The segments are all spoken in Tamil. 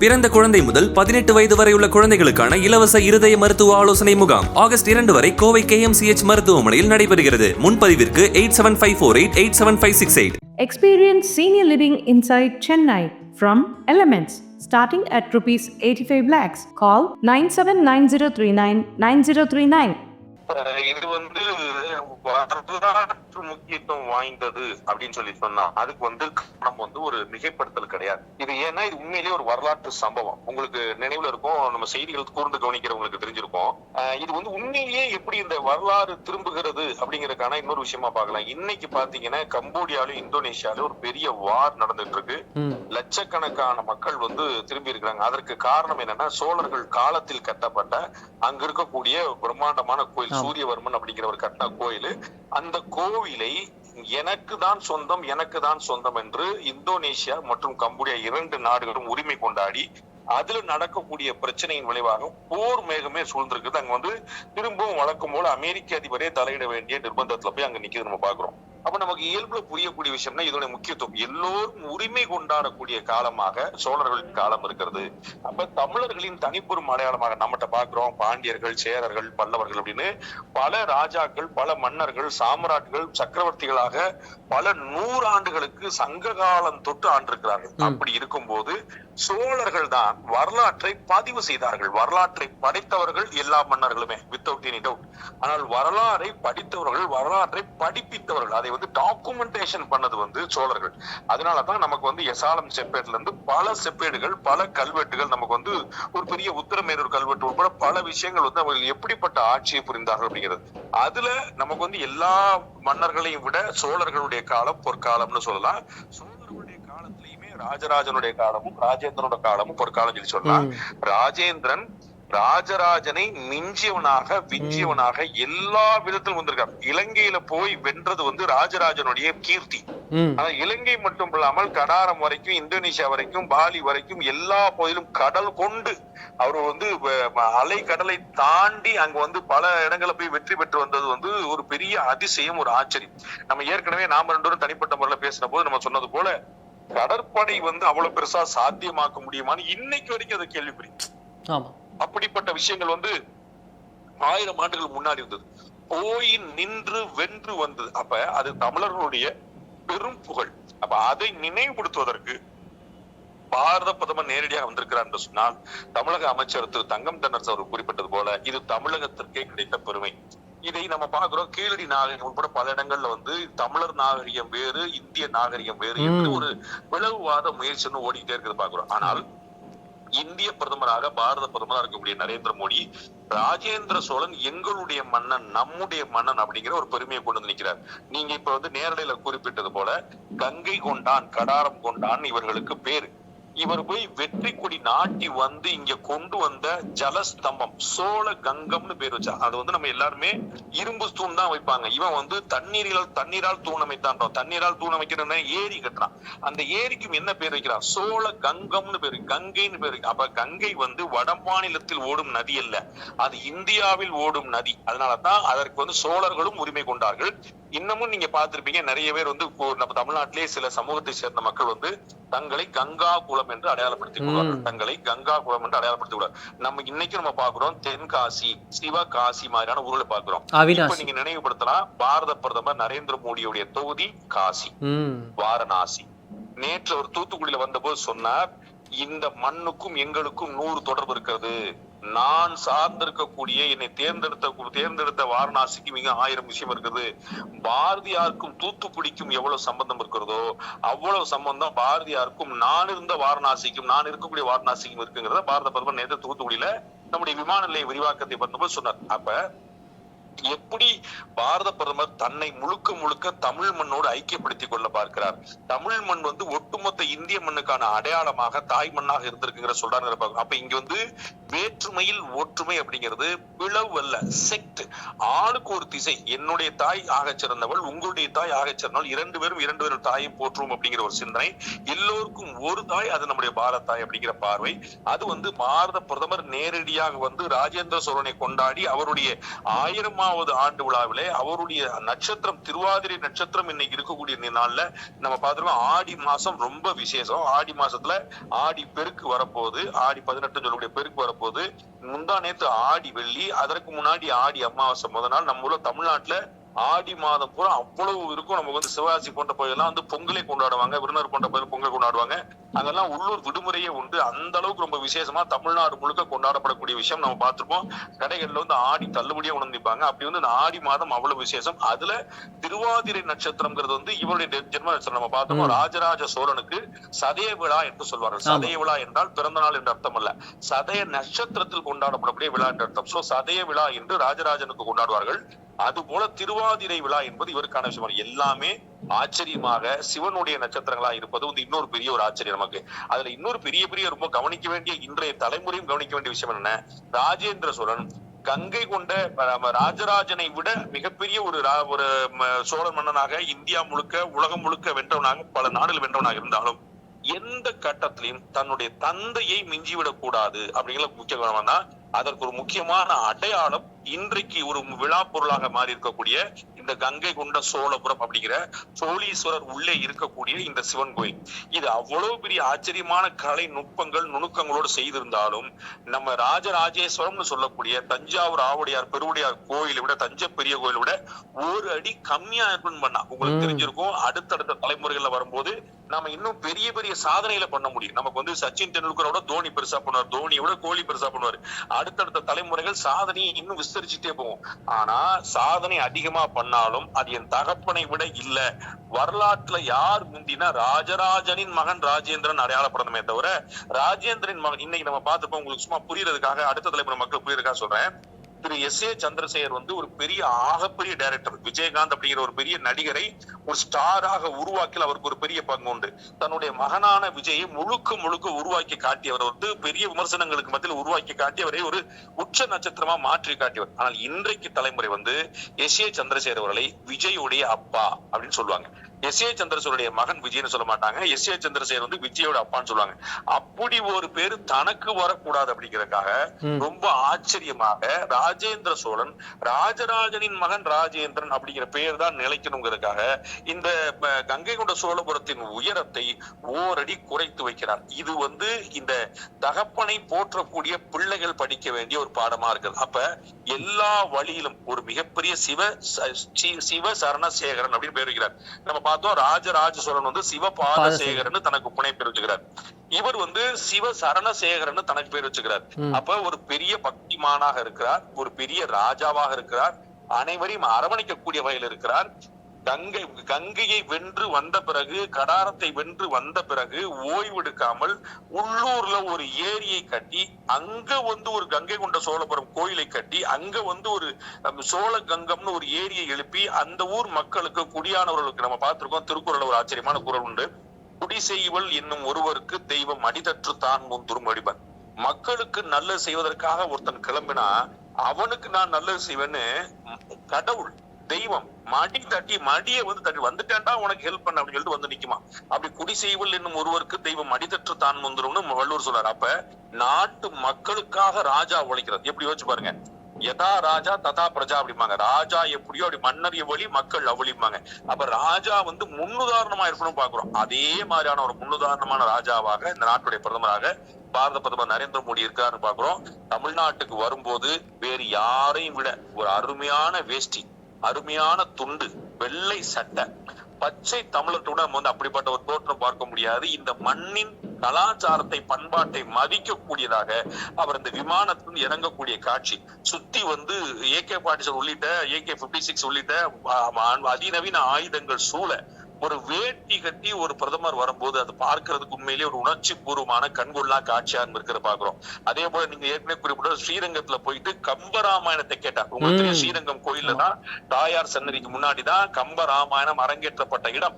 பிறந்த குழந்தை முதல் பதினெட்டு வயது வரை உள்ள குழந்தைகளுக்கான இலவச இருதய மருத்துவ ஆலோசனை முகாம் ஆகஸ்ட் இரண்டு வரை கோவை கேஎம்சிஎச் மருத்துவமனையில் நடைபெறுகிறது முன்பதிவிற்கு eight seven five four eight eight seven five six eight Experience senior living inside Chennai from Elements starting at rupees 85 lakhs. Call 979039 9039. அஹ் இது வந்து வரலாற்று முக்கியத்துவம் வாய்ந்தது அப்படின்னு சொல்லி சொன்னா அதுக்கு வந்து நம்ம வந்து ஒரு மிகைப்படுத்தல் கிடையாது. இது ஏன்னா இது உண்மையிலேயே ஒரு வரலாற்று சம்பவம். உங்களுக்கு நினைவுல இருக்கும் நம்ம செய்திகள் கூர்ந்து கவனிக்கிறவங்களுக்கு தெரிஞ்சிருக்கும். இது வந்து உண்மையிலேயே எப்படி இந்த வரலாறு திரும்புகிறது அப்படிங்கறதுக்கான இன்னொரு விஷயமா பார்க்கலாம். இன்னைக்கு பாத்தீங்கன்னா கம்போடியாலும் இந்தோனேஷியாலும் ஒரு பெரிய வார் நடந்துட்டு இருக்கு லட்சக்கணக்கான மக்கள் வந்து திரும்பி இருக்கிறாங்க. அதற்கு காரணம் என்னன்னா சோழர்கள் காலத்தில் கட்டப்பட்ட அங்க இருக்கக்கூடிய பிரம்மாண்டமான கோயில் சூரியவர்மன் அப்படிங்கிற ஒரு கட்டின கோயில். அந்த கோவிலை எனக்கு தான் சொந்தம் எனக்கு தான் சொந்தம் என்று இந்தோனேஷியா மற்றும் கம்போடியா இரண்டு நாடுகளும் உரிமை கொண்டாடி அதுல நடக்கக்கூடிய பிரச்சனையின் விளைவாக போர் மேகமே சூழ்ந்திருக்குது. அங்க வந்து திரும்பவும் வழக்கம் போல அமெரிக்க அதிபரே தலையிட வேண்டிய நிர்பந்தத்துல போய் அங்க நிக்கிறது நம்ம பாக்குறோம். அப்ப நமக்கு இயல்புல புரியக்கூடிய விஷயம்னா இதோட முக்கியத்துவம். எல்லோரும் உரிமை கொண்டாடக்கூடிய காலமாக சோழர்களின் காலம் இருக்கிறது. அப்ப தமிழர்களின் தனிப்பெரும் அடையாளமாக நம்மகிட்ட பாக்குறோம் பாண்டியர்கள் சேரர்கள் பல்லவர்கள் அப்படின்னு பல ராஜாக்கள் பல மன்னர்கள் சாம்ராட்டுகள் சக்கரவர்த்திகளாக பல நூறாண்டுகளுக்கு சங்க காலம் தொட்டு ஆண்டிருக்கிறார்கள். அப்படி இருக்கும்போது சோழர்கள் தான் வரலாற்றை பதிவு செய்தார்கள். வரலாற்றை படைத்தவர்கள் எல்லா மன்னர்களுமே வித்தவுட் எனி டவுட் ஆனால் வரலாறை படித்தவர்கள் வரலாற்றை படிப்பித்தவர்கள் அதை வந்து டாக்குமெண்டேஷன் பண்ணது வந்து சோழர்கள். அதனாலதான் நமக்கு வந்து எசாலம் செப்பேட்ல இருந்து பல செப்பேடுகள் பல கல்வெட்டுகள் நமக்கு வந்து ஒரு பெரிய உத்தரமேரூர் கல்வெட்டு உட்பட பல விஷயங்கள் வந்து அவர்கள் எப்படிப்பட்ட ஆட்சியை புரிந்தார்கள் அப்படிங்கிறது. அதுல நமக்கு வந்து எல்லா மன்னர்களையும் விட சோழர்களுடைய காலம் பொற்காலம்னு சொல்லலாம். ராஜராஜனுடைய காலமும் ராஜேந்திரனோட காலமும் பொற்காலம் சொல்லி சொல்லலாம் ராஜேந்திரன் ராஜராஜனை மிஞ்சியவனாக விஞ்சியவனாக எல்லா விதத்திலும் வந்திருக்கார். இலங்கையில போய் வென்றது வந்து ராஜராஜனுடைய கீர்த்தி. ஆனா இலங்கை மட்டும் இல்லாமல் கடாரம் வரைக்கும் இந்தோனேஷியா வரைக்கும் பாலி வரைக்கும் எல்லா பகுதியிலும் கடல் கொண்டு அவர் வந்து அலை கடலை தாண்டி அங்க வந்து பல இடங்களை போய் வெற்றி பெற்று வந்தது வந்து ஒரு பெரிய அதிசயம் ஒரு ஆச்சரியம். நம்ம ஏற்கனவே நாம ரெண்டு தனிப்பட்ட முறையில பேசின போது நம்ம சொன்னது போல கடற்படை வந்து அவ்வளவு பெருசா சாத்தியமாக்க முடியுமான்னு இன்னைக்கு வரைக்கும் அது கேள்விக்குறி. அப்படிப்பட்ட விஷயங்கள் வந்து ஆயிரம் ஆண்டுகள் முன்னாடி இருந்தது போய் நின்று வென்று வந்தது. அப்ப அது தமிழர்களுடைய பெரும் புகழ். அப்ப அதை நினைவுபடுத்துவதற்கு பாரத பிரதமர் நேரடியாக வந்திருக்கிறார் என்று சொன்னால் தமிழக அமைச்சர் திரு தங்கம் தென்னரசு அவர் குறிப்பிட்டது போல இது தமிழகத்திற்கே கிடைத்த பெருமை. இதை நம்ம பாக்குறோம் கீழடி நாகரிகம் உட்பட பல இடங்கள்ல வந்து தமிழர் நாகரிகம் வேறு இந்திய நாகரிகம் வேறு என்று ஒரு பிளவுவாத முயற்சி ஒண்ணு ஓடிக்கிட்டே இருக்கிறது பாக்குறோம் ஆனால் இந்திய பிரதமராக பாரத பிரதமராக இருக்கக்கூடிய நரேந்திர மோடி ராஜேந்திர சோழன் எங்களுடைய மன்னன் நம்முடைய மன்னன் அப்படிங்கிற ஒரு பெருமையை கொண்டு வந்து நிற்கிறார். நீங்க இப்ப வந்து நேரலையில குறிப்பிட்டது போல கங்கை கொண்டான் கடாரம் கொண்டான் இவர்களுக்கு பேரு. இவர் போய் வெற்றி கொடி நாட்டி வந்து இங்க கொண்டு வந்த ஜலஸ்தம்பம் சோழ கங்கம்னு பேர் வச்சா அது வந்து நம்ம எல்லாருமே இரும்பு தூண் தான் வைப்பாங்க. இவன் வந்து தண்ணீரில் தண்ணீரால் தூண் அமைத்தான். தண்ணீரால் தூண் அமைக்கிறன ஏரி கட்டுறான். அந்த ஏரிக்கும் என்ன பேர் வைக்கிறான் சோழ கங்கம்னு பேரு கங்கைன்னு பேரு அப்ப கங்கை வந்து வட மாநிலத்தில் ஓடும் நதி அல்ல. அது இந்தியாவில் ஓடும் நதி. அதனாலதான் அதற்கு வந்து சோழர்களும் உரிமை கொண்டார்கள். இன்னமும் நீங்க பார்த்திருப்பீங்க நிறைய பேர் வந்து நம்ம தமிழ்நாட்டிலே சில சமூகத்தை சேர்ந்த மக்கள் வந்து தங்களை கங்கா குளம் என்று அடையாளப்படுத்திக் கொள்வார்கள். தங்களை கங்கா குளம் என்று அடையாளப்படுத்திக் கொள்வார் நம்ம இன்னைக்கு நம்ம பாக்குறோம் தென்காசி சிவகாசி மாதிரியான ஊர்களை பாக்குறோம் இப்ப நீங்க நினைவுபடுத்தலாம் பாரத பிரதமர் நரேந்திர மோடியுடைய தொகுதி காசி வாரணாசி. நேற்று ஒரு தூத்துக்குடியில வந்தபோது சொன்னார் இந்த மண்ணுக்கும் எங்களுக்கும் நூறு தொடர்பு இருக்கிறது. நான் சார்ந்திருக்கக்கூடிய என்னை தேர்ந்தெடுத்த தேர்ந்தெடுத்த வாரணாசிக்கு மிக ஆயிரம் விஷயம் இருக்குது. பாரதியாருக்கும் தூத்துக்குடிக்கும் எவ்வளவு சம்பந்தம் இருக்கிறதோ அவ்வளவு சம்பந்தம் பாரதியாருக்கும் நான் இருந்த வாரணாசிக்கும் நான் இருக்கக்கூடிய வாரணாசிக்கும் இருக்குங்கிறத பாரத பிரதமர் நேற்று தூத்துக்குடியில நம்முடைய விமான நிலைய விரிவாக்கத்தை பண்ணும்போது சொன்னார். அப்ப எப்படி பாரத பிரதமர் தன்னை முழுக்க முழுக்க தமிழ் மண்ணோடு ஐக்கியப்படுத்திக் கொள்ள பார்க்கிறார்? தமிழ் மண் வந்து ஒட்டுமொத்த இந்திய மண்ணுக்கான அடையாளமாக தாய் மண்ணாக இருந்திருக்குங்கிற சொல்றாங்க அப்ப இங்க வந்து வேற்றுமையில் ஒற்றுமை அப்படிங்கிறது பிளவு அல்ல செக்ட். ஆளுக்கு ஒரு திசை என்னுடைய தாய் ஆக சிறந்தவள் உங்களுடைய தாய் ஆக சிறந்தவள் இரண்டு பேரும் இரண்டு பேரும் தாயை போற்றுவோம் அப்படிங்கிற ஒரு சிந்தனை. எல்லோருக்கும் ஒரு தாய் அது நம்முடைய பாரத தாய் அப்படிங்கிற பார்வை. அது வந்து பாரத பிரதமர் நேரடியாக வந்து ராஜேந்திர சோழனை கொண்டாடி அவருடைய ஆயிரமாவது நூறாவது ஆண்டு விழாவிலே அவருடைய நட்சத்திரம் திருவாதிரை நட்சத்திரம் இன்னைக்கு இருக்கக்கூடிய நாள்ல நம்ம பார்த்திருக்கோம் ஆடி மாசம் ரொம்ப விசேஷம். ஆடி மாசத்துல ஆடி பெருக்கு வரப்போகுது. ஆடி பதினெட்டு சொல்லக்கூடிய பெருக்கு வரப்போகுது. முந்தா நேத்து ஆடி வெள்ளி அதற்கு முன்னாடி ஆடி அமாவாசை முத நாள். நம்ம ஊர்ல தமிழ்நாட்டுல ஆடி மாதம் பூரா அவ்வளவு இருக்கும். நமக்கு வந்து சிவகாசி போன்ற பகுதியெல்லாம் வந்து பொங்கலே கொண்டாடுவாங்க. விருந்தர் போன்ற பகுதியில் பொங்கல் கொண்டாடுவாங்க. அங்கெல்லாம் உள்ளூர் விடுமுறையே உண்டு. அந்த அளவுக்கு ரொம்ப விசேஷமா தமிழ்நாடு முழுக்க கொண்டாடப்படக்கூடிய விஷயம் நம்ம பார்த்திருப்போம். கடைகள்ல வந்து ஆடி தள்ளுபடியா உணர்ந்திப்பாங்க அப்படி வந்து இந்த ஆடி மாதம் அவ்வளவு விசேஷம். அதுல திருவாதிரை நட்சத்திரம்ங்கிறது வந்து இவருடைய ஜென்ம நட்சத்திரம் நம்ம பார்த்தோம் ராஜராஜ சோழனுக்கு சதய விழா என்று சொல்வார்கள். சதய விழா என்றால் பிறந்த நாள் என்று அர்த்தம் அல்ல. சதய நட்சத்திரத்தில் கொண்டாடப்படக்கூடிய விழா என்று அர்த்தம். சோ சதய விழா என்று ராஜராஜனுக்கு கொண்டாடுவார்கள். அது போல திருவாதிரை விழா என்பது இவருக்கான விஷயம். எல்லாமே ஆச்சரியமாக சிவனுடைய நட்சத்திரங்களா இருப்பது வந்து இன்னொரு பெரிய ஒரு ஆச்சரியம் நமக்கு. அதுல இன்னொரு பெரிய பெரிய ரொம்ப கவனிக்க வேண்டிய இன்றைய தலைமுறையும் கவனிக்க வேண்டிய விஷயம் என்ன? ராஜேந்திர சோழன் கங்கை கொண்ட ராஜராஜனை விட மிகப்பெரிய ஒரு ஒரு சோழ மன்னனாக இந்தியா முழுக்க உலகம் முழுக்க வென்றவனாக பல நாடுகள் வென்றவனாக இருந்தாலும் எந்த கட்டத்திலையும் தன்னுடைய தந்தையை மிஞ்சிவிடக் கூடாது அப்படிங்கிற முக்கிய கவனம் தான் அதற்கு ஒரு முக்கியமான அடையாளம் இன்றைக்கு ஒரு விழா பொருளாக மாறி இருக்கக்கூடிய இந்த கங்கை கொண்ட சோழபுரம் அப்படிங்கிற சோழீஸ்வரர் உள்ளே இருக்கக்கூடிய இந்த சிவன் கோயில். இது அவ்வளவு பெரிய ஆச்சரியமான கலை நுட்பங்கள் நுணுக்கங்களோடு செய்திருந்தாலும் நம்ம ராஜராஜேஸ்வரம்னு சொல்லக்கூடிய தஞ்சாவூர் ஆவுடையார் பெருவுடையார் கோயிலை விட தஞ்சை பெரிய கோயிலை விட ஒரு அடி கம்மியா இருக்குன்னு பண்ணா. உங்களுக்கு. தெரிஞ்சிருக்கும். அடுத்தடுத்த தலைமுறைகள்ல வரும்போது நாம இன்னும் பெரிய பெரிய சாதனைகளை பண்ண முடியும். நமக்கு வந்து சச்சின் டெண்டுல்கரோட தோனி பெருசா பண்ணுவார். தோனியோட விட கோலி பெருசா பண்ணுவார். அடுத்தடுத்த தலைமுறைகள் சாதனையை இன்னும் விஸ்தரிச்சுட்டே போகும். ஆனா சாதனை அதிகமா பண்ணாலும் அது என் தகப்பனை விட இல்ல. வரலாற்றுல யார் முந்தினா ராஜராஜனின் மகன் ராஜேந்திரன் அடையாளப்படணுமே தவிர ராஜேந்திரன் மகன் இன்னைக்கு நம்ம பார்த்துப்போம் உங்களுக்கு சும்மா புரியறதுக்காக அடுத்த தலைமுறை மக்கள் புரியறதுக்காக சொல்றேன். திரு எஸ் ஏ சந்திரசேகர் வந்து ஒரு பெரிய ஆகப்பெரிய டைரக்டர் விஜயகாந்த் அப்படிங்கிற ஒரு பெரிய நடிகரை ஒரு ஸ்டாராக உருவாக்கல அவருக்கு ஒரு பெரிய பங்கு உண்டு. தன்னுடைய மகனான விஜயை முழுக்க முழுக்க உருவாக்கி காட்டியவர் வந்து பெரிய விமர்சனங்களுக்கு மத்தியில் உருவாக்கி காட்டியவரை ஒரு உச்ச நட்சத்திரமா மாற்றி காட்டியவர். ஆனால் இன்றைக்கு தலைமுறை வந்து எஸ் ஏ சந்திரசேகர் அவர்களை விஜயுடைய அப்பா அப்படின்னு சொல்லுவாங்க. எஸ் ஏ சந்திரசேகருடைய மகன் விஜய்னு சொல்ல மாட்டாங்க. எஸ் ஏ சந்திரசேகர் வந்து விஜயோட அப்பான்னு சொல்லுவாங்க. அப்படி ஒரு பேரு தனக்கு வரக்கூடாது அப்படிங்கறதுக்காக. ரொம்ப ஆச்சரியமாக ராஜேந்திர சோழன் ராஜராஜனின் மகன் ராஜேந்திரன் அப்படிங்கிற பெயர் தான் நிலைக்கணுங்கிறதுக்காக இந்த கங்கை கொண்ட சோழபுரத்தின் உயரத்தை ஓரடி குறைத்து வைக்கிறார். இது வந்து இந்த தகப்பனை போற்றக்கூடிய பிள்ளைகள் படிக்க வேண்டிய ஒரு பாடமா இருக்குது. அப்ப எல்லா வழியிலும் ஒரு மிகப்பெரிய சிவ சிவ சரணசேகரன் அப்படின்னு பேர் வைக்கிறார். நம்ம பார்த்தோம் ராஜராஜ சோழன் வந்து சிவ பாதசேகரன் தனக்கு புனை பேர் வச்சுக்கிறார். இவர் வந்து சிவ சரணசேகரன் தனக்கு பேர் வச்சுக்கிறார். அப்ப ஒரு பெரிய பக்திமானாக இருக்கிறார் ஒரு பெரிய ராஜாவாக இருக்கிறார் அனைவரையும் அரவணைக்கக்கூடிய வகையில் இருக்கிறார். கங்கை கங்கையை வென்று வந்த பிறகு கடாரத்தை வென்று வந்த பிறகு ஓய்வெடுக்காமல் உள்ளூர்ல ஒரு ஏரியை கட்டி அங்க வந்து ஒரு கங்கை கொண்ட சோழபுரம் கோயிலை கட்டி அங்க வந்து ஒரு சோழ கங்கம்னு ஒரு ஏரியை எழுப்பி அந்த ஊர் மக்களுக்கு குடியானவர்களுக்கு நம்ம பார்த்திருக்கோம் திருக்குறள் ஒரு ஆச்சரியமான குரல் உண்டு. குடி செய்வல் என்னும் ஒருவருக்கு தெய்வம் அடிதற்று தான் முன் வழிபன் மக்களுக்கு நல்லது செய்வதற்காக ஒருத்தன் கிளம்பினா அவனுக்கு நான் நல்லது செய்வேன்னு கடவுள் தெய்வம் மடி தட்டி மடியை வந்து தட்டி வந்துட்டேன்டா உனக்கு ஹெல்ப் பண்ண அப்படின்னு சொல்லிட்டு வந்து நிக்குமா? அப்படி குடி செய்வல் என்னும் ஒருவருக்கு தெய்வம் அடிதற்று தான் வந்துரும்னு வள்ளுவர் சொல்றாரு. அப்ப நாட்டு மக்களுக்காக ராஜா உழைக்கிறது. எப்படி யோசிச்சு பாருங்க. யதா ராஜா ததா பிரஜா அப்படிம்பாங்க. ராஜா எப்படியோ அப்படி மன்னர் எவ்வளி மக்கள் அவ்வளிம்பாங்க அப்ப ராஜா வந்து முன்னுதாரணமா இருக்கணும் பாக்குறோம். அதே மாதிரியான ஒரு முன்னுதாரணமான ராஜாவாக இந்த நாட்டுடைய பிரதமராக பாரத பிரதமர் நரேந்திர மோடி இருக்காருன்னு பாக்குறோம். தமிழ்நாட்டுக்கு வரும்போது வேறு யாரையும் விட ஒரு அருமையான வேஷ்டி அருமையான துண்டு வெள்ளை சட்டை. பச்சை தமிழர்கிட்ட நம்ம வந்து அப்படிப்பட்ட ஒரு தோற்றம் பார்க்க முடியாது. இந்த மண்ணின் கலாச்சாரத்தை பண்பாட்டை மதிக்கக்கூடியதாக அவர் இந்த விமானத்தில் இறங்கக்கூடிய காட்சி. சுத்தி வந்து ஏகே பாட்டிசர் உள்ளிட்ட ஏகே பிப்டி சிக்ஸ் உள்ளிட்ட அதிநவீன ஆயுதங்கள் சூழ ஒரு வேட்டி கட்டி ஒரு பிரதமர் வரும்போது அது பார்க்கிறதுக்கு உண்மையிலேயே ஒரு உணர்ச்சி பூர்வமான கண்கொள்ளா காட்சியா இருக்கிற பாக்குறோம் அதே போல நீங்க ஏற்கனவே குறிப்பிட்ட ஸ்ரீரங்கத்துல போயிட்டு கம்பராமாயணத்தை கேட்டார். உங்களுக்கு. ஸ்ரீரங்கம் கோயில்ல தான் தாயார் சன்னதிக்கு முன்னாடி தான் கம்ப ராமாயணம் அரங்கேற்றப்பட்ட இடம்.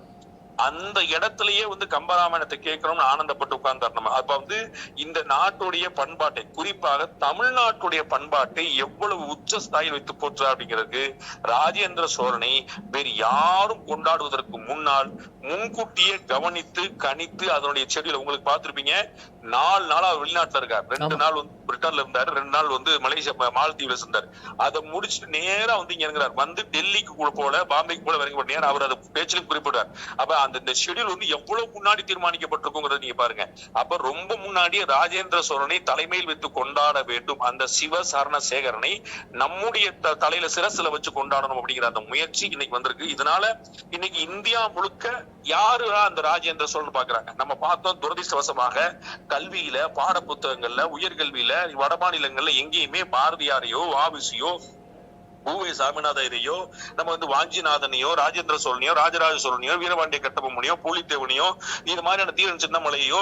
அந்த இடத்திலேயே வந்து கம்பராமாயணத்தை கேட்கிறோம்னு ஆனந்தப்பட்டு உட்கார்ந்தார் நம்ம. அப்ப வந்து இந்த நாட்டுடைய பண்பாட்டை குறிப்பாக தமிழ்நாட்டுடைய பண்பாட்டை எவ்வளவு உச்ச ஸ்தாயில் வைத்து போற்றார் அப்படிங்கிறதுக்கு ராஜேந்திர சோழனை வேறு யாரும் கொண்டாடுவதற்கு முன்னால் முன்கூட்டியே கவனித்து கணித்து அதனுடைய செடியில உங்களுக்கு பார்த்திருப்பீங்க. நாலு நாளா வெளிநாட்டுல இருக்கார். ரெண்டு. நாள் வந்து பிரிட்டன்ல இருந்தாரு ரெண்டு நாள் வந்து மலேசியா மாலத்தீவுல இருந்தார். அதை முடிச்சுட்டு நேரா வந்து இங்க இறங்குறார். வந்து டெல்லிக்கு கூட போல பாம்பேக்கு போல இறங்கி நேரம் அவர் அதை பேச்சிலும் குறிப்பிடுவார் அப்ப அந்த இந்த ஷெடியூல் வந்து எவ்வளவு முன்னாடி தீர்மானிக்கப்பட்டிருக்குங்கிறத நீங்க பாருங்க. அப்ப ரொம்ப முன்னாடி ராஜேந்திர சோழனை தலைமையில் வைத்து கொண்டாட வேண்டும். அந்த சிவ சரண சேகரனை நம்முடைய தலையில சிரசுல வச்சு கொண்டாடணும் அப்படிங்கிற அந்த முயற்சி இன்னைக்கு வந்திருக்கு. இதனால இன்னைக்கு இந்தியா முழுக்க யாரு அந்த ராஜேந்திர சோழன் பாக்குறாங்க? நம்ம பார்த்தோம் துரதிருஷ்டவசமாக கல்வியில பாட புத்தகங்கள்ல உயர்கல்வியில வட மாநிலங்கள்ல எங்கேயுமே பாரதியாரையோ ஆபிசியோ பூவே சாமிநாதையரையோ நம்ம வந்து வாஞ்சிநாதனையோ ராஜேந்திர சோழனையோ ராஜராஜ சோழனையோ வீரபாண்டிய கட்டபொம்மனையோ பூலித்தேவனையோ இது மாதிரியான தீரன் சின்னமலையோ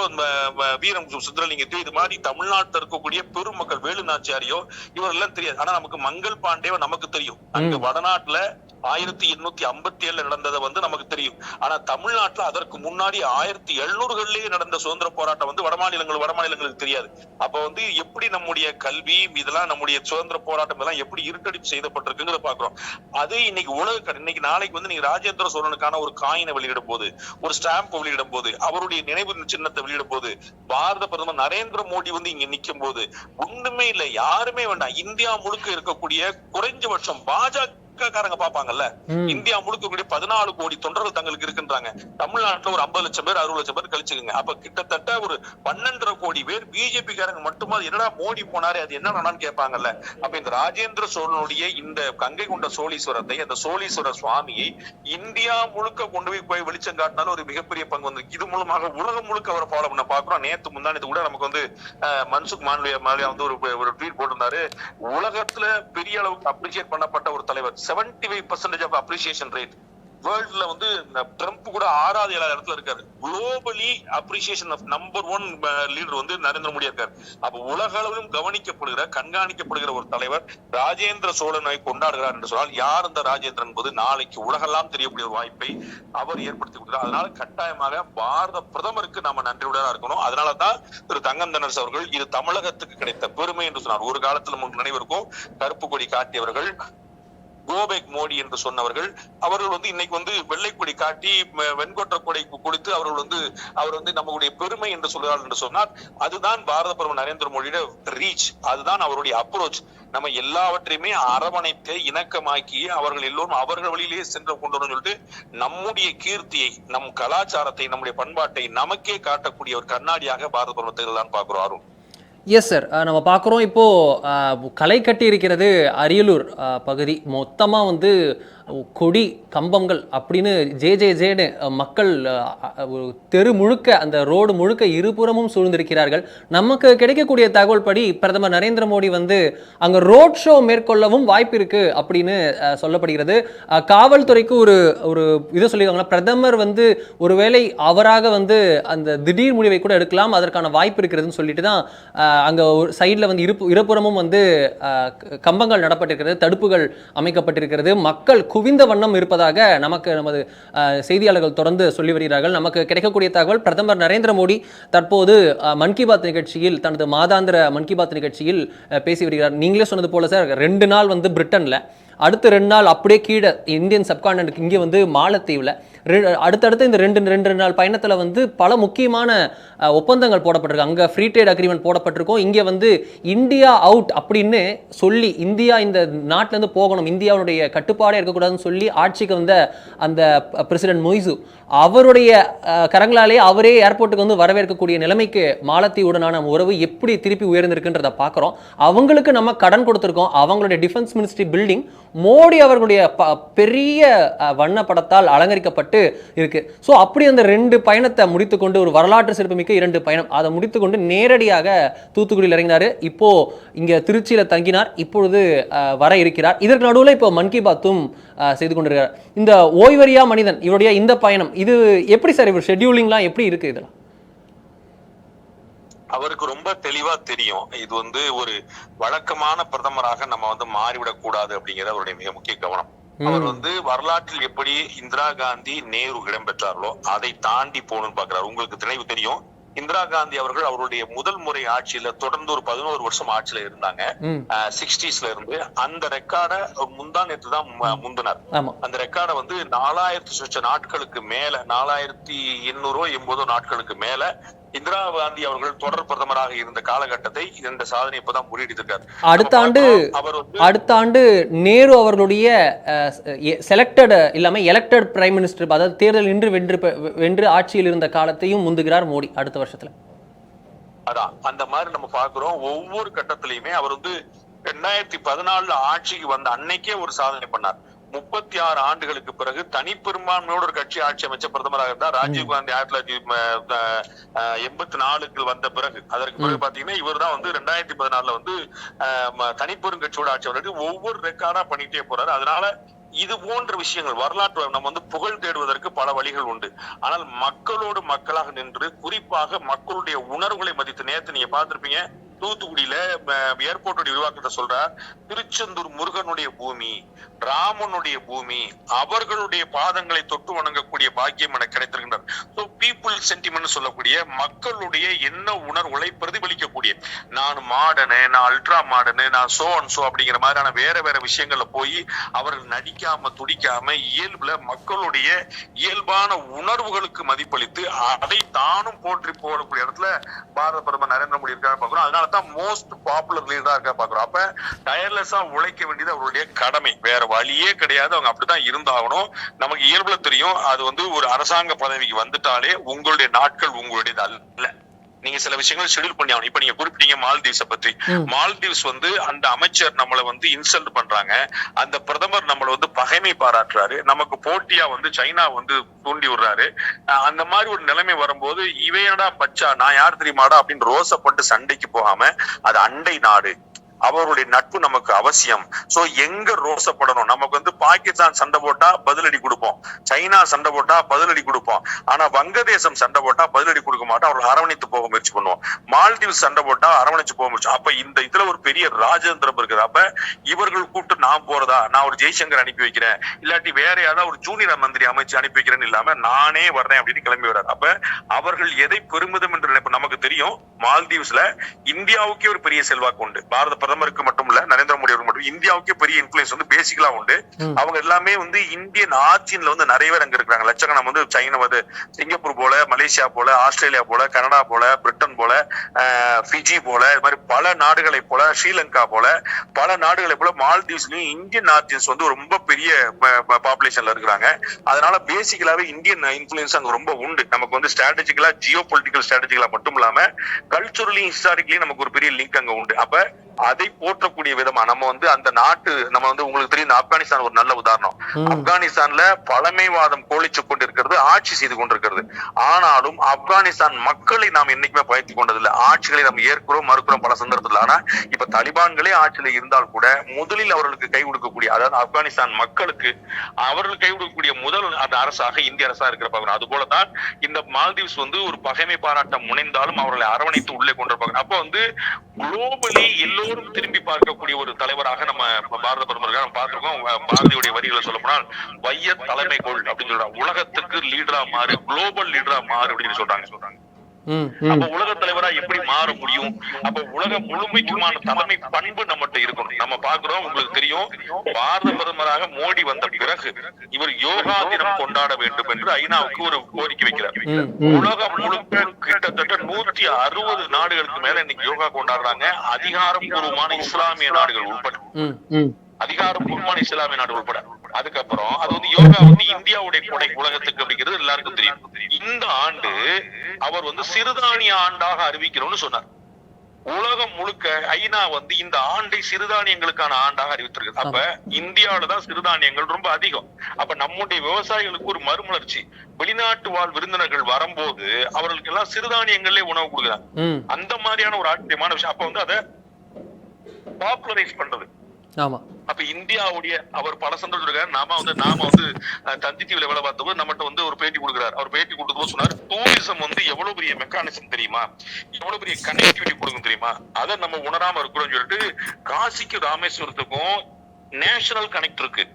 வீரம் சுந்தரலிங்கத்தையோ இது மாதிரி தமிழ்நாட்டில் இருக்கக்கூடிய பெருமக்கள் வேலு நாச்சியாரையோ இவரெல்லாம் தெரியாது. ஆனா நமக்கு மங்கள் பாண்டேவ நமக்கு தெரியும். அங்க வடநாட்டுல ஆயிரத்தி எண்ணூத்தி ஐம்பத்தி ஏழுல நடந்ததை வந்து நமக்கு தெரியும். ஆனா தமிழ்நாட்டுல அதற்கு முன்னாடி ஆயிரத்தி எழுநூறுகள்லயே நடந்த சுதந்திர போராட்டம் வந்து வடமாநிலங்கள் வடமாநிலங்களுக்கு தெரியாது. அப்ப வந்து எப்படி நம்முடைய கல்வி இதெல்லாம் நம்முடைய சுதந்திர போராட்டம் இதெல்லாம் எப்படி இருட்டடிப்பு செய்யப்பட்டிருக்குங்கிறத பாக்குறோம் அது இன்னைக்கு உலக இன்னைக்கு நாளைக்கு வந்து நீங்க ராஜேந்திர சோழனுக்கான ஒரு காயினை வெளியிடும் போது ஒரு ஸ்டாம்ப் வெளியிடும் போது அவருடைய நினைவு சின்னத்தை வெளியிடும் போது பாரத பிரதமர் நரேந்திர மோடி வந்து இங்க நிக்கும் போது ஒண்ணுமே இல்ல யாருமே வேண்டாம். இந்தியா முழுக்க இருக்கக்கூடிய குறைஞ்சபட்சம் பாஜக காரங்க பாப்பாங்கல்ல. இந்தியா முழுக்க கூடிய பதினாலு கோடி தொண்டர்கள் தங்களுக்கு இருக்குன்றாங்க. தமிழ்நாட்டுல ஒரு ஐம்பது லட்சம் பேர் அறுபது லட்சம் பேர் கழிச்சுக்குங்க. அப்ப கிட்டத்தட்ட ஒரு பன்னெண்டரை கோடி பேர் பிஜேபி காரங்க மட்டுமா என்னடா மோடி போனாரு அது என்ன கேட்பாங்கல்ல? அப்ப இந்த ராஜேந்திர சோழனுடைய இந்த கங்கை கொண்ட சோழீஸ்வரத்தை அந்த சோழீஸ்வரர் சுவாமியை இந்தியா முழுக்க கொண்டு போய் போய் வெளிச்சம் காட்டினாலும் ஒரு மிகப்பெரிய பங்கு வந்து இது மூலமாக உலகம் முழுக்க அவரை ஃபாலோ பண்ண பாக்குறோம் நேத்து முந்தானது கூட நமக்கு வந்து மன்சுக் மாண்டவியா வந்து ஒரு ஒரு ட்வீட் போட்டிருந்தாரு. உலகத்துல பெரிய அளவுக்கு அப்ரிசியேட் பண்ணப்பட்ட ஒரு தலைவர். 75% five percentage of appreciation rate வேர்ல்டுல வந்து ட்ரம்ப் கூட ஆறாவது ஏழாவது இடத்துல இருக்காரு. Globally appreciation of number one leader வந்து நரேந்திர மோடி இருக்காரு. அப்ப உலக அளவிலும் கவனிக்கப்படுகிற கண்காணிக்கப்படுகிற ஒரு தலைவர் ராஜேந்திர சோழனை கொண்டாடுகிறார் என்று சொன்னால் யார் இந்த ராஜேந்திரன் என்பது நாளைக்கு உலகெல்லாம் தெரியக்கூடிய ஒரு வாய்ப்பை அவர் ஏற்படுத்தி கொடுக்கிறார். அதனால கட்டாயமாக பாரத பிரதமருக்கு நாம நன்றியுடனா இருக்கணும். அதனாலதான் திரு தங்கம் தனரசு அவர்கள் இது தமிழகத்துக்கு கிடைத்த பெருமை என்று சொன்னார். ஒரு காலத்துல முன் நினைவிருக்கும் கருப்பு கொடி காட்டியவர்கள் கோபேக் மோடி என்று சொன்னவர்கள் அவர்கள் வந்து இன்னைக்கு வந்து வெள்ளை கொடி காட்டி வெண்கொற்ற கொடை கொடுத்து அவர்கள் வந்து அவர் வந்து நம்மளுடைய பெருமை என்று சொல்கிறார் என்று சொன்னார் அதுதான் பாரத பிரதமர் நரேந்திர மோடியோட ரீச் அதுதான் அவருடைய அப்ரோச் நம்ம எல்லாவற்றையுமே அரவணைத்து இணக்கமாக்கி அவர்கள் எல்லோரும் அவர்கள் வழியிலேயே சென்று கொண்டு வரணும் சொல்லிட்டு நம்முடைய கீர்த்தியை நம் கலாச்சாரத்தை நம்முடைய பண்பாட்டை நமக்கே காட்டக்கூடிய ஒரு கண்ணாடியாக பாரத பிரதமர் தான் பார்க்கிறோம் அருண். எஸ் சார் நம்ம பார்க்குறோம் இப்போது களை கட்டி இருக்கிறது அரியலூர் பகுதி. மொத்தமாக வந்து கொடி கம்பங்கள் அப்படின்னு ஜே ஜே ஜேன்னு மக்கள் ஒரு தெரு முழுக்க அந்த ரோடு முழுக்க இருபுறமும் சூழ்ந்திருக்கிறார்கள். நமக்கு கிடைக்கக்கூடிய தகவல் படி பிரதமர் நரேந்திர மோடி வந்து அங்கே ரோட் ஷோ மேற்கொள்ளவும் வாய்ப்பு இருக்குது அப்படின்னு சொல்லப்படுகிறது. காவல்துறைக்கு ஒரு ஒரு இதை சொல்லியிருக்காங்கன்னா பிரதமர் வந்து ஒருவேளை அவராக வந்து அந்த திடீர் முடிவை கூட எடுக்கலாம் அதற்கான வாய்ப்பு இருக்கிறதுன்னு சொல்லிட்டு தான் அங்கே ஒரு சைடில் வந்து இருப்பு இருபுறமும் வந்து கம்பங்கள் நடப்பட்டிருக்கிறது தடுப்புகள் அமைக்கப்பட்டிருக்கிறது. மக்கள் குவிந்த வண்ணம் இருப்பதாக நமக்கு நமது செய்தியாளர்கள் தொடர்ந்து சொல்லி வருகிறார்கள். நமக்கு கிடைக்கக்கூடிய தகவல் பிரதமர் நரேந்திர மோடி தற்போது மன் கி பாத் நிகழ்ச்சியில் தனது மாதாந்திர மன் கி பாத் நிகழ்ச்சியில் பேசி வருகிறார். நீங்களே சொன்னது போல சார் ரெண்டு நாள் வந்து பிரிட்டனில் அடுத்த ரெண்டு நாள் அப்படியே கீழே இந்தியன் சப்கான்டனுக்கு இங்கே வந்து மாலத்தீவில் அடுத்தடுத்து இந்த ரெண்டு ரெண்டு நாள் பயணத்தில் வந்து பல முக்கியமான ஒப்பந்தங்கள் போடப்பட்டிருக்கு. அங்கே ஃப்ரீ ட்ரேட் அக்ரிமெண்ட் போடப்பட்டிருக்கும். இங்கே வந்து இந்தியா அவுட் அப்படின்னு சொல்லி இந்தியா இந்த நாட்டிலேருந்து போகணும் இந்தியாவுடைய கட்டுப்பாடே இருக்கக்கூடாதுன்னு சொல்லி ஆட்சிக்கு வந்த அந்த பிரசிடென்ட் மொய்சு அவருடைய கரங்களாலே அவரே ஏர்போர்ட்டுக்கு வந்து வரவேற்கக்கூடிய நிலைமைக்கு மாலத்தீவுடனான உறவு எப்படி திருப்பி உயர்ந்திருக்குன்றதை பார்க்குறோம் அவங்களுக்கு நம்ம கடன் கொடுத்துருக்கோம். அவங்களுடைய டிஃபென்ஸ் மினிஸ்ட்ரி பில்டிங் மோடி அவர்களுடைய ப- பெரிய வண்ண படத்தால் அலங்கரிக்கப்பட்டு இருக்கு. ஸோ அப்படி அந்த ரெண்டு பயணத்தை முடித்துக்கொண்டு ஒரு வரலாற்று சிறப்புமிக்க இரண்டு பயணம். அதை முடித்துக்கொண்டு நேரடியாக தூத்துக்குடியில் இறங்கினார். இப்போ இங்க திருச்சியில தங்கினார். இப்பொழுது வர இருக்கிறார். இதற்கு நடுவில் இப்போ மன் கி பாத்தும் செய்து கொண்டிருக்கிறார் இந்த ஓய்வறியா மனிதன் இவருடைய இந்த பயணம் இது எப்படி சார் இவர் ஷெட்யூலிங்லாம் எப்படி இருக்கு இதெல்லாம்? அவருக்கு ரொம்ப தெளிவா தெரியும். இது வந்து ஒரு வழக்கமான பிரதமராக நம்ம வந்து மாறிவிடக் கூடாது அப்படிங்கிறது அவருடைய மிக முக்கிய கவனம். அவர் வந்து வரலாற்றில் எப்படி இந்திரா காந்தி நேரு இடம்பெற்றார்களோ அதை தாண்டி போகணும்னு பாக்குறாரு உங்களுக்கு நினைவு தெரியும் இந்திரா காந்தி அவர்கள் அவருடைய முதல் முறை ஆட்சியில தொடர்ந்து ஒரு பதினோரு வருஷம் ஆட்சியில இருந்தாங்க. சிக்ஸ்டீஸ்ல இருந்து அந்த ரெக்கார்டை முந்தா நேற்று தான் முந்தினார். அந்த ரெக்கார்டை வந்து நாலாயிரத்தி சொச்ச நாட்களுக்கு மேல நாலாயிரத்தி எண்ணூறோ எண்பதோ நாட்களுக்கு மேல இந்திரா காந்தி அவர்கள் தொடர் பிரதமராக இருந்த காலகட்டத்தை இந்த சாதனை இப்பதான் முறியடித்திருக்காரு. அடுத்த ஆண்டு அவர் அடுத்த ஆண்டு நேரு அவர்களுடைய செலக்டட் இல்லாம எலெக்டட் பிரைம் மினிஸ்டர் அதாவது தேர்தல் நின்று வென்று வென்று ஆட்சியில் இருந்த காலத்தையும் முந்துகிறார் மோடி அடுத்த வருஷத்துல. அதான் அந்த மாதிரி நம்ம பாக்குறோம் ஒவ்வொரு கட்டத்திலயுமே அவர் வந்து ரெண்டாயிரத்தி பதினாலுல ஆட்சிக்கு வந்த அன்னைக்கே ஒரு சாதனை பண்ணார். முப்பத்தி ஆறு ஆண்டுகளுக்கு பிறகு தனிப்பெரும்பான்மையோட ஒரு கட்சி ஆட்சி அமைச்ச பிரதமராக இருந்தார். ராஜீவ் காந்தி ஆயிரத்தி தொள்ளாயிரத்தி எண்பத்தி நாலுக்கு வந்த பிறகு. அதற்கு பிறகு பாத்தீங்கன்னா இவர் தான் வந்து ரெண்டாயிரத்தி பதினாலுல வந்து தனிப்பெரும் கட்சியோட ஆட்சி அவருக்கு ஒவ்வொரு ரெக்கார்டா பண்ணிட்டே போறாரு. அதனால இது போன்ற விஷயங்கள் வரலாற்று நம்ம வந்து புகழ் தேடுவதற்கு பல வழிகள் உண்டு. ஆனால் மக்களோடு மக்களாக நின்று குறிப்பாக மக்களுடைய உணர்வுகளை மதித்து நேத்து நீங்க பார்த்திருப்பீங்க தூத்துக்குடியில ஏர்போர்ட்டுடைய விரிவாக்கத்தை சொல்றார் திருச்செந்தூர் முருகனுடைய பூமி ராமனுடைய பூமி அவர்களுடைய பாதங்களை தொட்டு வணங்கக்கூடிய பாக்கியம் என கிடைத்திருக்கின்றார் ஸோ பீப்புள் சென்டிமெண்ட் சொல்லக்கூடிய மக்களுடைய என்ன உணர்வுகளை பிரதிபலிக்கக்கூடிய நான் மாடனு நான் அல்ட்ரா மாடனு நான் சோ அண்ட் சோ அப்படிங்கிற மாதிரியான வேற வேற விஷயங்கள்ல போய் அவர்கள் நடிக்காம துடிக்காம இயல்புல மக்களுடைய இயல்பான உணர்வுகளுக்கு மதிப்பளித்து அதை தானும் போற்றி போடக்கூடிய இடத்துல பாரத பிரதமர் நரேந்திர மோடி இருக்காரு பாக்குறோம் அதனால தான் மோஸ்ட் பாப்புலர் லீடரா இருக்க பாக்குறோம் அப்ப டயர்லெஸ்ஸா உழைக்க வேண்டியது அவருடைய கடமை. வேற வழியே கிடையாது. அவங்க அப்படிதான் இருந்தாகணும். நமக்கு இயல்புல தெரியும். அது வந்து ஒரு அரசாங்க பதவிக்கு வந்துட்டாலே உங்களுடைய நாட்கள் உங்களுடையது அல்ல. நீங்க சில விஷயங்கள் ஷெட்யூல் பண்ணி ஆகணும். இப்ப நீங்க குறிப்பிட்டீங்க மால்தீவ்ஸ ம். மால்தீவ்ஸ் வந்து அந்த அமைச்சர் நம்மளை வந்து இன்சல்ட் பண்றாங்க. அந்த பிரதமர் நம்மளை வந்து பகைமை பாராட்டுறாரு. நமக்கு போட்டியா வந்து சைனா வந்து தூண்டி விடுறாரு. அந்த மாதிரி ஒரு நிலைமை வரும்போது இவையடா பச்சா? நான் யார் தெரியுமாடா? அப்படின்னு ரோசப்பட்டு சண்டைக்கு போகாம அது அண்டை நாடு. அவருடைய நட்பு நமக்கு அவசியம். சோ எங்க ரோசப்படணும் நமக்கு வந்து பாகிஸ்தான் சண்டை போட்டா பதிலடி கொடுப்போம். சைனா சண்டை போட்டா பதிலடி கொடுப்போம். ஆனா வங்கதேசம் சண்டை போட்டா பதிலடி கொடுக்க மாட்டோம். அவர்கள் அரவணைத்து போக முயற்சி பண்ணுவோம். மால்தீவ்ஸ் சண்டை போட்டா அரவணைச்சு போக முயற்சி அப்ப இந்த இதுல ஒரு பெரிய ராஜதந்திரம் இருக்குது. அப்ப இவர்கள் கூப்பிட்டு நான் போறதா? நான் ஒரு ஜெய்சங்கர் அனுப்பி வைக்கிறேன். இல்லாட்டி வேற யாராவது ஒரு ஜூனியர் மந்திரி அமைச்சு அனுப்பி வைக்கிறேன்னு இல்லாம நானே வர்றேன் அப்படின்னு கிளம்பி வர்றாரு. அப்ப அவர்கள் எதை பெருமிதம் என்று நினைப்பு நமக்கு தெரியும். மால்தீவ்ஸ்ல இந்தியாவுக்கே ஒரு பெரிய செல்வாக்கு உண்டு. பாரத பிரதமருக்கு மட்டும் இல்ல நரேந்திர மோடி அவருக்கு மட்டும். இந்தியாவுக்கே பெரிய இன்ஃபுளுன்ஸ் வந்து பேசிக்கலா உண்டு. அவங்க எல்லாமே வந்து இந்தியன் ஆட்சியில வந்து நிறைய பேர் அங்க இருக்கிறாங்க. லட்சக்கணம் வந்து சைனா வந்து சிங்கப்பூர் போல மலேசியா போல ஆஸ்திரேலியா போல கனடா போல பிரிட்டன் போல ஃபிஜி போல இது மாதிரி பல நாடுகளை போல ஸ்ரீலங்கா போல பல நாடுகளை போல மால்தீவ்ஸ்லயும் இந்தியன் ஆர்டிஸ்ட் வந்து ரொம்ப பெரிய பாப்புலேஷன்ல இருக்கிறாங்க. அதனால பேசிக்கலாவே இந்தியன் இன்ஃபுளுன்ஸ் அங்க ரொம்ப உண்டு. நமக்கு வந்து ஸ்ட்ராட்டஜிக்கலா ஜியோ பொலிட்டிக்கல் ஸ்ட்ராட்டஜிக்கலா மட்டும் இல்லாம கல்ச்சுரலி ஹிஸ்டாரிக்கலி நமக்கு ஒரு பெரிய லிங்க் அங்க உண்டு. அப்ப அதை போற்றக்கூடிய விதமா நம்ம வந்து அந்த நாட்டு நம்ம வந்து உங்களுக்கு தெரியும் ஆப்கானிஸ்தான் ஒரு நல்ல உதாரணம். ஆப்கானிஸ்தான்ல பழமைவாதம் கோலிச்சு கொண்டிருக்கிறது ஆட்சி செய்து கொண்டிருக்கிறது. ஆனாலும் ஆப்கானிஸ்தான் மக்களை நாம் என்னைக்குமே பயத்து கொண்டதில்லை. ஆட்சிகளை நாம் ஏற்கிறோம் மறுக்கிறோம் பல சந்தர்ப்பத்தில். ஆனா இப்ப தலிபான்களே ஆட்சியில இருந்தால் கூட முதலில் அவர்களுக்கு கை கொடுக்கக்கூடிய அதாவது ஆப்கானிஸ்தான் மக்களுக்கு அவர்கள் கை கொடுக்கக்கூடிய முதல் அந்த அரசாக இந்திய அரசா இருக்கிற பாக்குறோம் அது போலதான் இந்த மால்தீவ்ஸ் வந்து ஒரு பகைமை பாராட்ட முனைந்தாலும் அவர்களை அரவணைத்து உள்ளே கொண்டு பார்க்கணும் அப்ப வந்து குளோபலி எல்லோரும் திரும்பி பார்க்கக்கூடிய ஒரு தலைவராக நம்ம பாரத பிரதமராக நம்ம பார்த்திருக்கோம். பாரதியுடைய வரிகளை சொல்ல போனால் வைய தலைமை கோள் அப்படின்னு சொல்றாங்க. உலகத்துக்கு லீடரா மாறு குளோபல் லீடரா மாறு அப்படின்னு சொல்றாங்க சொல்றாங்க. அப்ப உலக தலைவரா எப்படி மாற முடியும்? அப்ப உலக முழுமைக்குமான தலைமை பண்பு நம்மகிட்ட இருக்கணும் நம்ம பாக்குறோம் உங்களுக்கு தெரியும். பாரத பிரதமராக மோடி வந்த பிறகு இவர் யோகா தினம் கொண்டாட வேண்டும் என்று ஐநாவுக்கு ஒரு கோரிக்கை வைக்கிறார். உலகம் முழுக்க கிட்டத்தட்ட நூத்தி அறுபது நாடுகளுக்கு மேல இன்னைக்கு யோகா கொண்டாடுறாங்க. அதிகாரப்பூர்வமான இஸ்லாமிய நாடுகள் உட்பட அதிகாரப்பூர்வமான இஸ்லாமிய நாடு உட்பட அதுக்கப்புறம் அது வந்து யோகா வந்து இந்தியாவுடைய கொடை உலகத்துக்கு அப்படிங்கிறது எல்லாருக்கும் தெரியும். இந்த ஆண்டு அவர் வந்து சிறுதானிய ஆண்டாக அறிவிக்கணும்னு சொன்னார். உலகம் முழுக்க ஐநா வந்து இந்த ஆண்டை சிறுதானியங்களுக்கான ஆண்டாக அறிவித்திருக்கு அப்ப இந்தியாவில தான் சிறுதானியங்கள் ரொம்ப அதிகம். அப்ப நம்முடைய விவசாயிகளுக்கு ஒரு மறுமலர்ச்சி. வெளிநாட்டு வாழ் விருந்தினர்கள் வரும்போது அவர்களுக்கு எல்லாம் சிறுதானியங்களே உணவு கொடுக்குறாங்க. அந்த மாதிரியான ஒரு ஆச்சரியமான விஷயம். அப்ப வந்து அதை பாப்புலரைஸ் பண்றது. அப்ப இந்தியாவுடைய அவர் பல சந்தோஷம் நாம வந்து நாம வந்து தந்தி டிவில வேலை பார்த்தபோது நம்மகிட்ட வந்து ஒரு பேட்டி கொடுக்குறாரு. அவர் பேட்டி கொடுத்தபோது சொன்னார் டூரிசம் வந்து எவ்வளவு பெரிய மெக்கானிசம் தெரியுமா? எவ்வளவு பெரிய கனெக்டிவிட்டி கொடுக்கும் தெரியுமா? அதை நம்ம உணராம இருக்கிறோம்னு சொல்லிட்டு காசிக்கு ராமேஸ்வரத்துக்கும் நேஷனல் கனெக்ட் இருக்கு.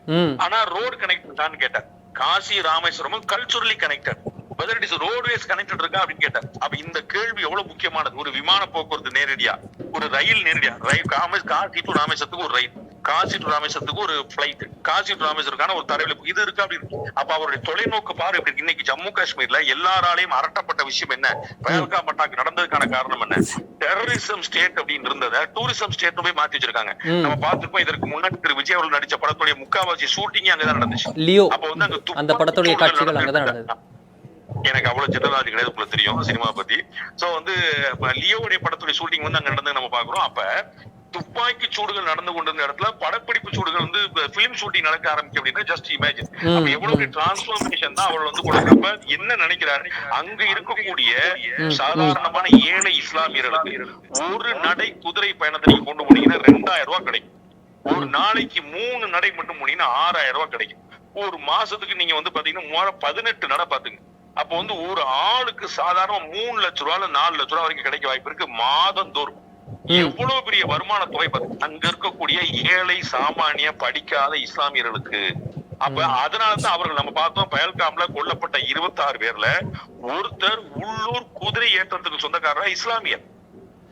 ஆனா ரோடு கனெக்ட் தான் கேட்டார். Kashi ராமேஸ்வரமும் culturally connected whether it is roadways connected இருக்கா அப்படின்னு கேட்டார். அப்ப இந்த கேள்வி எவ்வளவு முக்கியமானது? ஒரு விமான போக்குவரத்து நேரடியா? ஒரு ரயில் நேரடியா? ரயில் காசி டு ராமேஸ்வரத்துக்கு ஒரு ரயில். காசி டு ராமேஸ்வரத்துக்கு ஒரு பிளைட் காசி டு ராமேஸ்வரத்துக்கான ஒரு தரவில் இது இருக்கு அப்படின்னு அப்ப அவருடைய தொலைநோக்கு பார்வை? இன்னைக்கு ஜம்மு காஷ்மீர்ல எல்லாராலையும் அரட்டப்பட்ட விஷயம் என்ன? பஹல்காம் அட்டாக் நடந்ததுக்கான காரணம் என்ன? டெரரிசம் ஸ்டேட் அப்படின்னு இருந்ததை டூரிசம் ஸ்டேட் போய் மாத்தி வச்சிருக்காங்க. நம்ம பார்த்திருப்போம் இதற்கு முன்னாடி திரு விஜய் அவர்கள் நடிச்ச படத்துடைய முக்காவாசி ஷூட்டிங்கே அங்கதான் நடந்துச்சு. லியோ அப்ப வந்து அங்க அந்த படத்துடைய காட்சிகள் அங்கதான் நடந்தது. எனக்கு அவ்வளவு ஜெனரலாஜி கிடையாது உங்களுக்கு தெரியும் சினிமா பத்தி. சோ வந்து லியோவுடைய படத்துடைய ஷூட்டிங் வந்து அங்க நடந்து நம்ம பாக்குறோம் அப்ப துப்பாக்கி சூடுகள் நடந்து கொண்டிருந்த இடத்துல படப்பிடிப்பு சூடுகள் வந்து பிலிம் ஷூட்டிங் நடக்க ஆரம்பிக்கும் அப்படின்னா ஜஸ்ட் இமேஜின் அப்ப எவ்வளவு டிரான்ஸ்பார்மேஷன் தான் அவள் வந்து கொடுக்கப்ப என்ன நினைக்கிறாரு? அங்க இருக்கக்கூடிய சாதாரணமான ஏழை இஸ்லாமியர்களுக்கு ஒரு நடை குதிரை பயணத்தை நீங்க கொண்டு போனீங்கன்னா ரெண்டாயிரம் ரூபாய் கிடைக்கும். ஒரு நாளைக்கு மூணு நடை மட்டும் போனீங்கன்னா ஆறாயிரம் ரூபாய் கிடைக்கும். ஒரு மாசத்துக்கு நீங்க வந்து பாத்தீங்கன்னா பதினெட்டு நடை பாத்துங்க. அப்போ வந்து ஒரு ஆளுக்கு சாதாரண மூணு லட்ச ரூபாய்ல நாலு லட்ச ரூபாய் வரைக்கும் கிடைக்க வாய்ப்பு இருக்கு மாதம் தோறும் எவ்வளவு பெரிய வருமான தொகை அங்க இருக்கக்கூடிய ஏழை சாமானிய படிக்காத இஸ்லாமியர்களுக்கு. அப்ப அதனாலதான் அவர்கள் நம்ம பார்த்தோம் பயல்காம்ல கொல்லப்பட்ட இருபத்தி ஆறு பேர்ல ஒருத்தர் உள்ளூர் குதிரை ஏற்றத்துக்கு சொந்தக்காரர் இஸ்லாமியர்.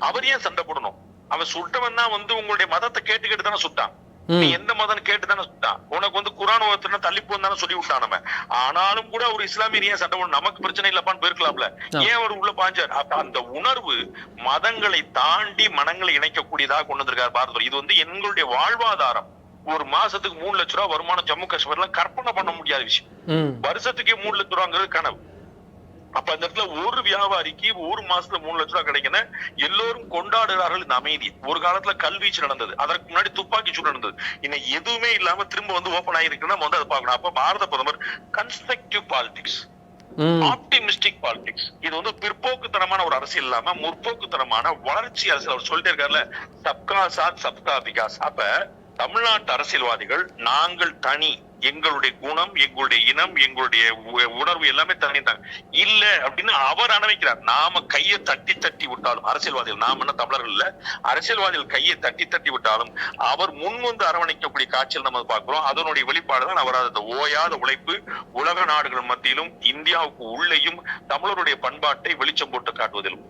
அவர் ஏன் சண்டை போடணும்? அவன் சுட்டவன் தான் வந்து உங்களுடைய மதத்தை கேட்டு கேட்டு தானே சுட்டான். நீ எந்த மதம் கேட்டு தானே சுட்டான் உனக்கு வந்து குரான் ஓத்துனா தள்ளி போந்தானே சொல்லி விட்டான் நம்ம ஆனாலும் கூட ஒரு இஸ்லாமியர் ஏன் சண்டை நமக்கு பிரச்சனை இல்லப்பான்னு போயிருக்கலாம்ல. ஏன் அவர் உள்ள பாஞ்சார்? அப்ப அந்த உணர்வு மதங்களை தாண்டி மனங்களை இணைக்கக்கூடியதாக கொண்டு வந்திருக்காரு பாரதம் இது வந்து எங்களுடைய வாழ்வாதாரம். ஒரு மாசத்துக்கு மூணு லட்ச ரூபாய் வருமானம் ஜம்மு காஷ்மீர்ல கற்பனை பண்ண முடியாத விஷயம். வருஷத்துக்கே மூணு லட்ச ரூபாங்கிறது கனவு. அப்ப அந்த இடத்துல ஒரு வியாபாரிக்கு ஒரு மாசத்துல மூணு லட்ச ரூபாய் கிடைக்கணும் எல்லோரும் கொண்டாடுகிறார்கள் இந்த அமைதி. ஒரு காலத்துல கல்வீச்சு நடந்தது. அதற்கு முன்னாடி துப்பாக்கி சூடு நடந்தது. இன்னைக்கு எதுவுமே இல்லாம திரும்ப வந்து ஓபன் ஆயிருக்குன்னா நம்ம வந்து அதை பார்க்கணும். அப்ப பாரத பிரதமர் கன்ஸ்ட்ரக்டிவ் பாலிடிக்ஸ் ஆப்டிமிஸ்டிக் பாலிடிக்ஸ் இது வந்து பிற்போக்குத்தனமான ஒரு அரசியல் இல்லாம முற்போக்குத்தனமான வளர்ச்சி அரசியல். அவர் சொல்லிட்டே இருக்காருல்ல சப்கா சாத் சப்கா விகாஸ். அப்ப தமிழ்நாட்டு அரசியல்வாதிகள் நாங்கள் தனி. எங்களுடைய குணம் எங்களுடைய இனம் எங்களுடைய உணர்வு எல்லாமே தனித்தாங்க இல்ல அப்படின்னு அவர் அனுபவிக்கிறார். நாம கையை தட்டி தட்டி விட்டாலும் அரசியல்வாதிகள் நாம என்ன தமிழர்கள் இல்ல அரசியல்வாதிகள் கையை தட்டி தட்டி விட்டாலும் அவர் முன்வந்து அரவணைக்கக்கூடிய காட்சியில் நம்ம பார்க்கிறோம். அதனுடைய வெளிப்பாடு தான் அவர் அந்த ஓயாத உழைப்பு உலக நாடுகள் மத்தியிலும் இந்தியாவுக்கு உள்ளேயும் தமிழருடைய பண்பாட்டை வெளிச்சம் போட்டு காட்டுவதிலும்.